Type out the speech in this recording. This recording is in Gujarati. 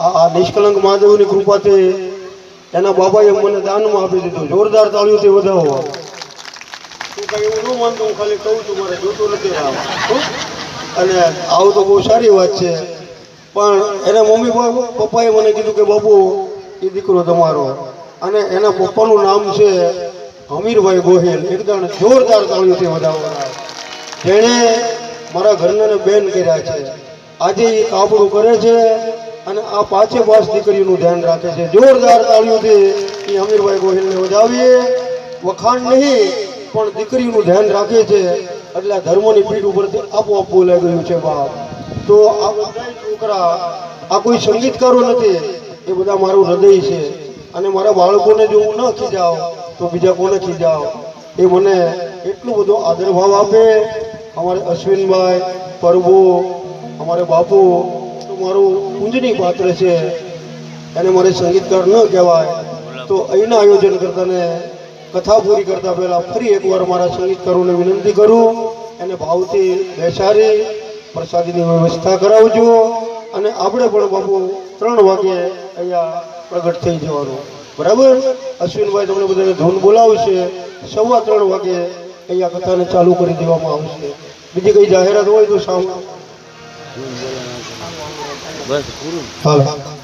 આ નિષ્કલંક મહાદેવની કૃપાથી એના બાબાએ મને દાનમાં આપી દીધું. જોરદાર તાળીઓથી વધાવો. તું માનતો, હું ખાલી કહું છું, મારે જોતું નથી. અને આવું તો બહુ સારી વાત છે. પણ એના મમ્મી પપ્પાએ મને કીધું કે, બાપુ, એ દીકરો તમારો. અને એના પપ્પાનું નામ છે હમીરભાઈ ગોહિલ. એકદમ જોરદાર તાળીઓથી વધાવો. જેણે મારા ઘરનાને બેન કર્યા છે. આજે એ કાબડું કરે છે અને આ પાંચે પાંચ દીકરીઓનું ધ્યાન રાખે છે. જોરદાર તાળીઓથી એ અમીરભાઈ ગોહિલને વધાવીએ વખાણ નહીં, પણ દીકરીનું ધ્યાન રાખે છે. એટલે ધર્મની પીઠ ઉપરથી આપોઆપ બોલાઈ ગયું છે બાપ. તો આ બધા છોકરા, આ કોઈ સંગીતકારો નથી, એ બધા મારું હૃદય છે. અને મારા બાળકોને જો હું ન ખીજાવ, તો બીજા કોને ખીજાવ? એ મને એટલો બધો આદરભાવ આપે. અમારે અશ્વિનભાઈ પરબો અમારે બાપુ મારું પૂંજની પાત્ર છે. એને મારે સંગીતકાર ન કહેવાય. તો અહીંના આયોજન કરતાને કથા પૂરી કરતા પહેલાં ફરી એકવાર મારા સંગીતકારોને વિનંતી કરું. એને ભાવથી બેસાડી પ્રસાદીની વ્યવસ્થા કરાવજો. અને આપણે પણ બાપુ ત્રણ વાગે અહીંયા પ્રગટ થઈ જવાનું. બરાબર? અશ્વિનભાઈ તમને બધાને ધૂન બોલાવશે. સવા ત્રણ વાગે અહીંયા કથાને ચાલુ કરી દેવામાં આવશે. બીજી કઈ જાહેરાત હોય તો સામે બસ પૂરું. હાલો